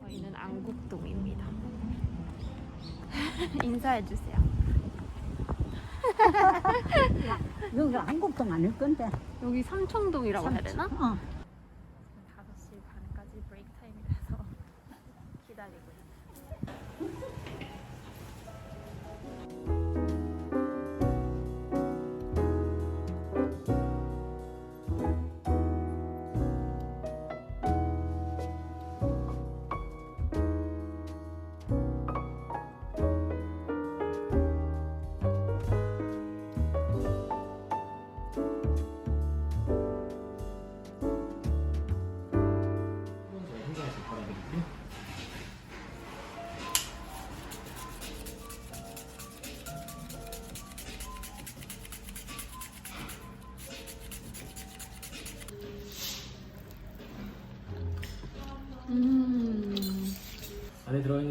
저희는 안국동입니다. 인사해 주세요. 여기가 한국동 아닐 건데. 여기 삼청동이라고 해야 되나? 어.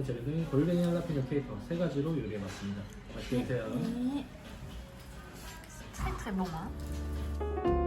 재료는 골뱅이 할라피뇨 케이퍼 세 가지로 요리해봤습니다. 맛있게 드세요. bon hein. 그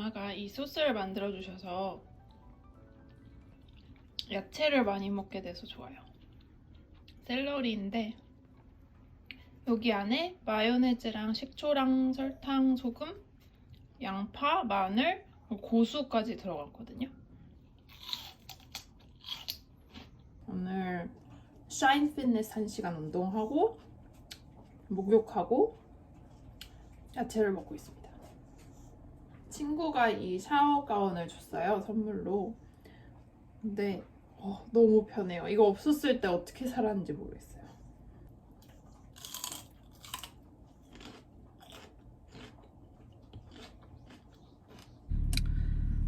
엄마가 이 소스를 만들어 주셔서 야채를 많이 먹게 돼서 좋아요. 샐러리인데 여기 안에 마요네즈랑 식초랑 설탕, 소금, 양파, 마늘, 고수까지 들어갔거든요. 오늘 샤인 피트니스 1시간 운동하고 목욕하고 야채를 먹고 있습니다. 친구가 이 샤워 가운을 줬어요 선물로. 근데 어, 너무 편해요. 이거 없었을 때 어떻게 살았는지 모르겠어요.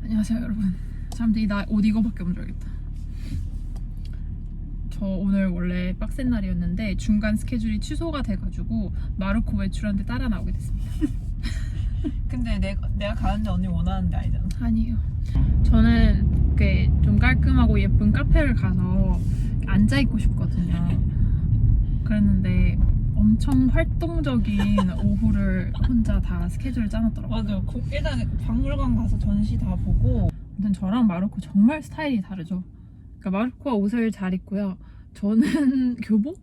안녕하세요 여러분. 사람들이 나 옷 이거밖에 없는 줄 알겠다. 저 오늘 원래 빡센 날이었는데 중간 스케줄이 취소가 돼가지고 마르코 외출하는데 따라 나오게 됐습니다 근데 내가, 내가 가는데 언니 원하는 데 아니잖아. 아니에요 저는 이렇게 좀 깔끔하고 예쁜 카페를 가서 앉아 있고 싶거든요 그랬는데 엄청 활동적인 오후를 혼자 다 스케줄을 짜놨더라고요 맞아. 고- 일단 박물관 가서 전시 다 보고 아무튼 저랑 마르코 정말 스타일이 다르죠. 그러니까 마르코가 옷을 잘 입고요. 저는 교복?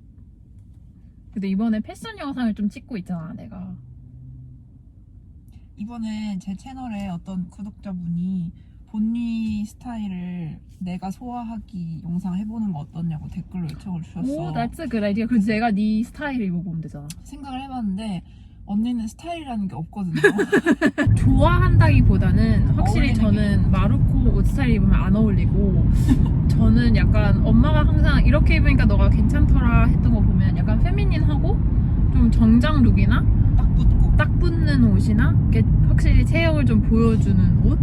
근데 이번에 패션 영상을 좀 찍고 있잖아, 내가. 이번에 제 채널에 어떤 구독자분이 본니 스타일을 내가 소화하기 영상 해보는 거 어떻냐고 댓글로 요청을 주셨어. 오, that's a good idea. 그래서 내가 네 스타일을 입어보면 되잖아. 생각을 해봤는데 언니는 스타일이라는 게 없거든요. 좋아한다기보다는 확실히 어울리는 게 저는 마르코 옷 스타일 입으면 안 어울리고 저는 약간 엄마가 항상 이렇게 입으니까 너가 괜찮더라 했던 거 보면 약간 페미닌하고 좀 정장 룩이나 딱 붙는 옷이나 이렇게 확실히 체형을 좀 보여주는 옷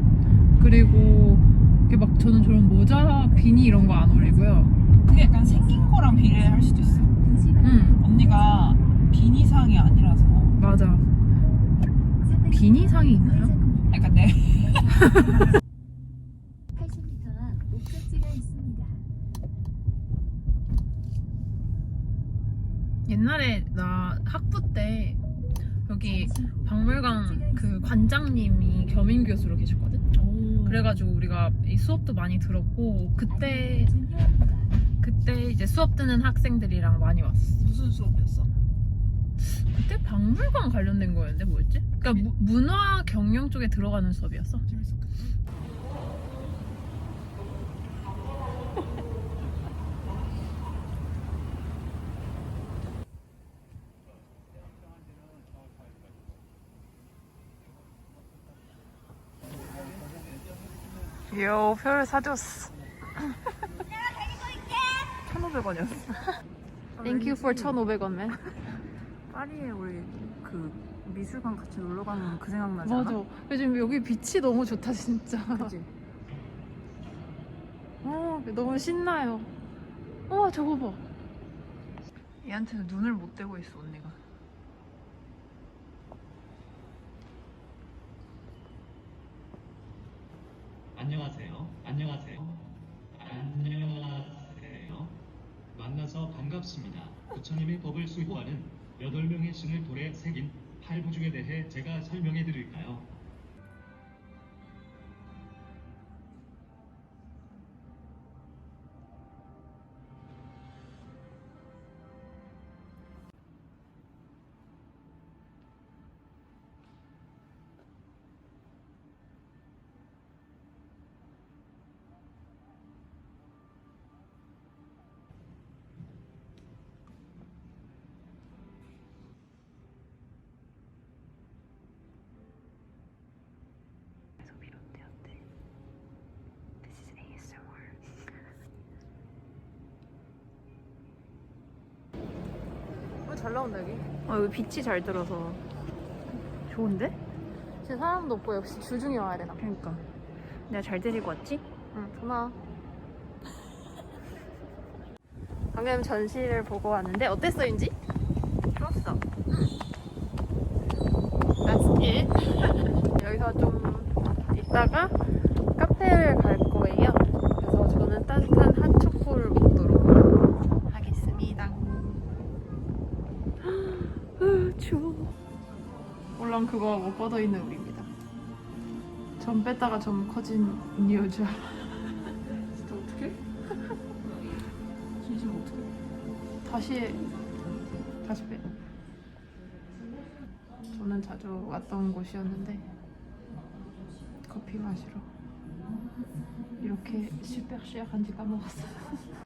그리고 이렇게 막 저는 저런 모자 비니 이런 거 안 어울리고요. 그게 약간 생긴 거랑 비례할 수도 있어. 음 언니가 비니상이 아니라서 맞아. 비니상이 있나요? 그러니까 내 80m 앞 목적지가 있습니다. 옛날에 나 학부 때 여기 박물관 그 관장님이 겸임 교수로 계셨거든. 그래가지고 우리가 이 수업도 많이 들었고 그때. 그때 이제 수업 듣는 학생들이랑 많이 왔어. 무슨 수업이었어? 그때 박물관 관련된 거였는데 뭐였지? 그러니까 무- 문화 경영 쪽에 들어가는 수업이었어. 재밌었겠다. 요 표를 사줬어. 1,500원이었어. Thank you for 1,500원만. 파리에 우리 그 미술관 같이 놀러 가면 그 생각 나지 않아? 맞아. 요즘 여기 빛이 너무 좋다 진짜. 그치? 어, 너무 신나요. 어, 저거 봐. 얘한테는 눈을 못 떼고 있어 언니가. 안녕하세요. 안녕하세요. 안녕하세요. 만나서 반갑습니다. 부처님의 법을 수호하는 8명의 신을 돌에 새긴 팔부중에 대해 제가 설명해 드릴까요? 잘 나온다 여기. 어 여기 빛이 잘 들어서 좋은데? 진짜 사람도 없고 역시 주중에 와야 되나? 그러니까 내가 잘 데리고 왔지? 응, 전화. 방금 전시를 보고 왔는데 어땠어, 윤지? 좋았어. That's it. 여기서 좀 있다가 카페를 갈 거예요. 그래서 저는 따뜻한 핫초코를 먹도록 하겠습니다. 으, 추워. 물론 그거 못 뻗어 있는 우리입니다. 점 뺐다가 점 커진 여자. 진짜 어떡해? 진심 어떡해? 다시 해. 다시 빼. 저는 자주 왔던 곳이었는데 커피 마시러 이렇게 슈퍼시약한지 까먹었어요.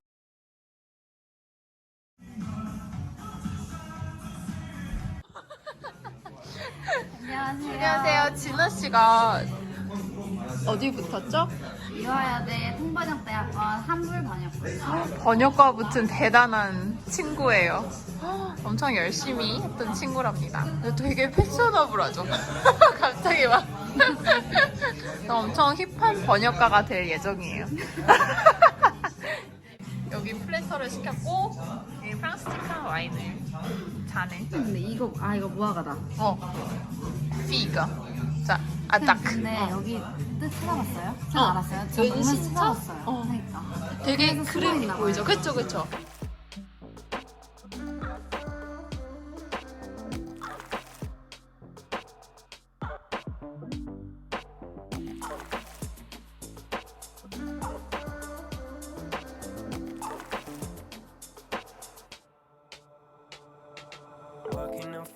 안녕하세요. 안녕하세요. 진아 씨가 어디 붙었죠? 이화여대 통번역대학원 한불번역과 번역과 붙은 대단한 친구예요. 엄청 열심히 했던 친구랍니다. 근데 되게 패셔너블하죠. 갑자기 막 엄청 힙한 번역가가 될 예정이에요. 여기 플래터를 시켰고 여기 프랑스 티카 와인을 잔에 근데 이거 아 이거 무화과다. 어 피가 자 아딱 근데 어. 여기 뜻 찾아봤어요? 잘 어. 알았어요? 저 왠지 진짜? 찾아봤어요. 어. 그러니까. 되게 그래서 그림이 숨어있나 봐요. 보이죠? 그쵸 그쵸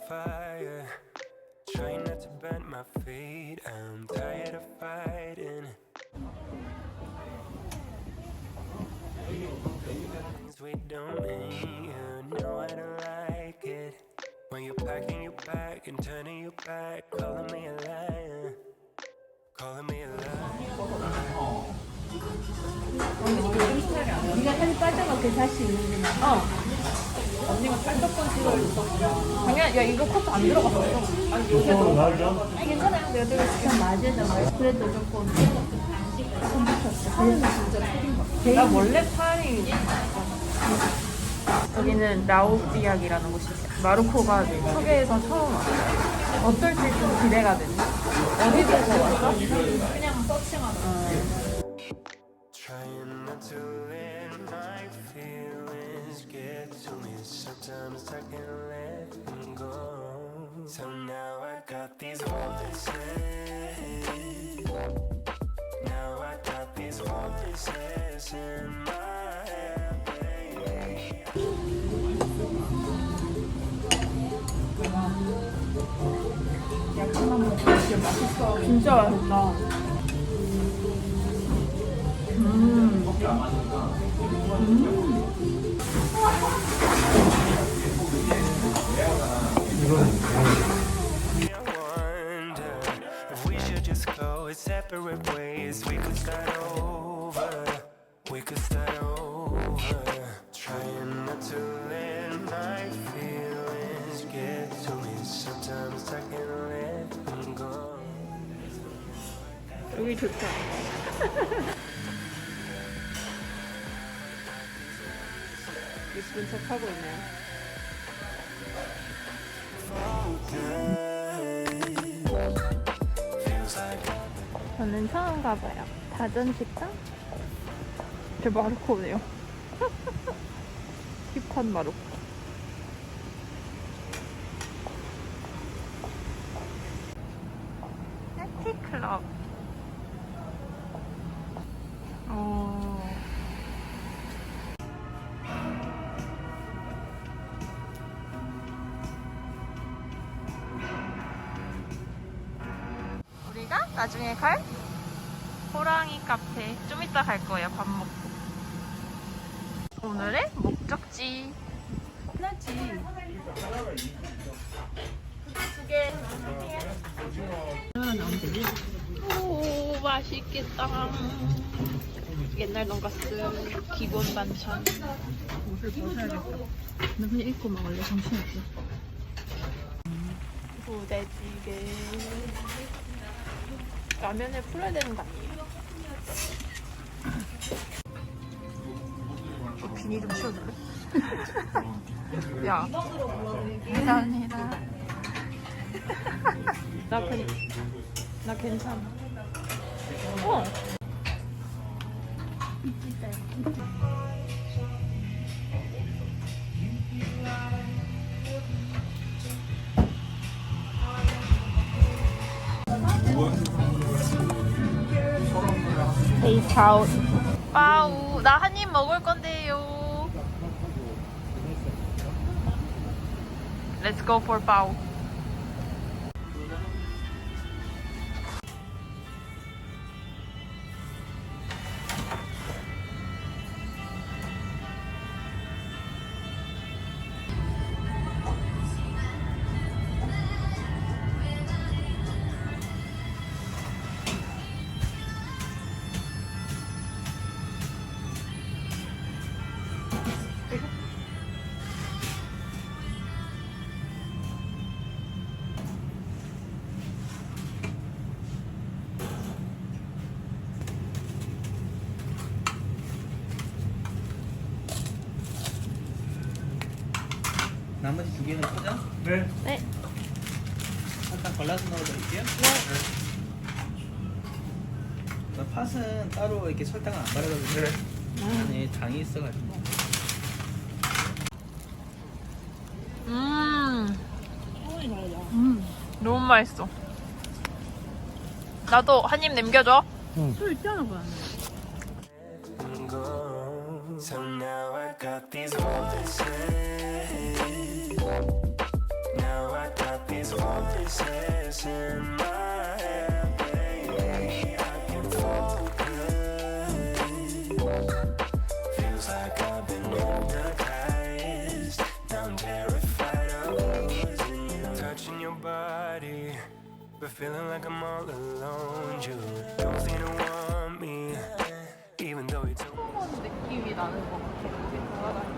fire, trying not to bend my feet. I'm tired of fighting. Things we don't mean, you know I don't like it. When you're packing your bag and turning your back, calling me a liar, calling me a liar. 당연 야 이거 코트 안 들어갔어 나 원래 팔이 여기는 라오비약이라는 곳입니다. 마르코가 소개해서 처음 왔어요. 어떨지 좀 기대가 되네. 어디서 왔어? 그냥 서칭하다. Trying not to let my feelings get to me. Sometimes I can't let them go. So now I got these voices. Now I got these voices in my head. baby. 진짜 맛있다. We should just go separate ways. We could start over. We could start over. Trying not to let my feelings get to me. Sometimes I can't let them go. 여기 좋다. 예쁜 척 하고 있네요. 저는 처음 가봐요. 다전 식당? 저 마르코네요. 힙한 마르코. 나중에 갈? 호랑이 카페. 좀 이따 갈 거예요 밥 먹고. 오늘의 목적지. 하나지. 두개. 오 맛있겠다. 옛날 돈가스 기본 반찬. 옷을 벗어야겠다 나 그냥 입고 먹을래 정신없어. 부대찌개 라면을 풀어야 되는 거 아니에요? 어, 비닐 좀 치워줄래? 야. 감사합니다. 나, 괜, 나 괜찮아. 어 테이크아웃 빠우 나 한 입 먹을 건데요. Let's go for 빠우 두 개는 포장? 네. 네. 잠깐 골라서 넣어드릴게요. 네. 팥은 따로 이렇게 설탕을 안 바르거든요. 네. 안에 당이 있어가지고. 음. 음. 너무 맛있어 나도 한 입 남겨줘 술 있잖아 그거. So now I got these voices. Now I got these voices in my head, baby. I can focus. Feels like I've been hypnotized. Now I'm terrified of losing you. Touching your body. But feeling like I'm all alone. You don't seem to want me. Even though you told me. 느낌이 나는 것 같아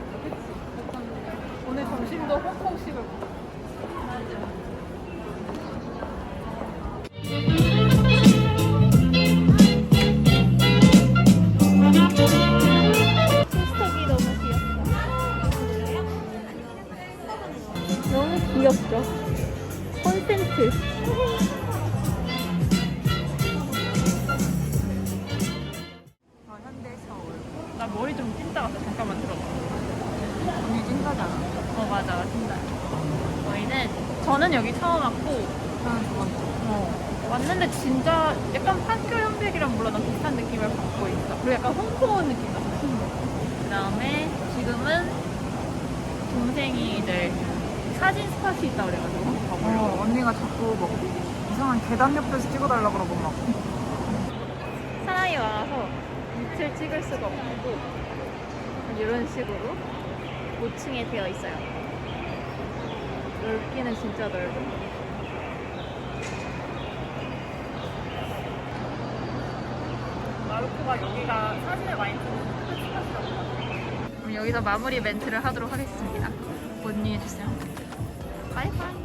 오늘 점심도 홍콩식을 스톡이 너무 귀엽다. 너무 귀엽죠? 콘센트. 지금은 동생이 이제 사진 스팟이 있다 그래가지고 한번 가보려고. 어, 언니가 자꾸 막 이상한 계단 옆에서 찍어달라 그러고 막. 사나이 와서 밑을 찍을 수가 없고 이런 식으로 5층에 되어 있어요. 넓기는 진짜 넓어. 마르코가 여기가 사진을 많이 찍는 여기서 마무리 멘트를 하도록 하겠습니다. 본유해주세요. 바이바이.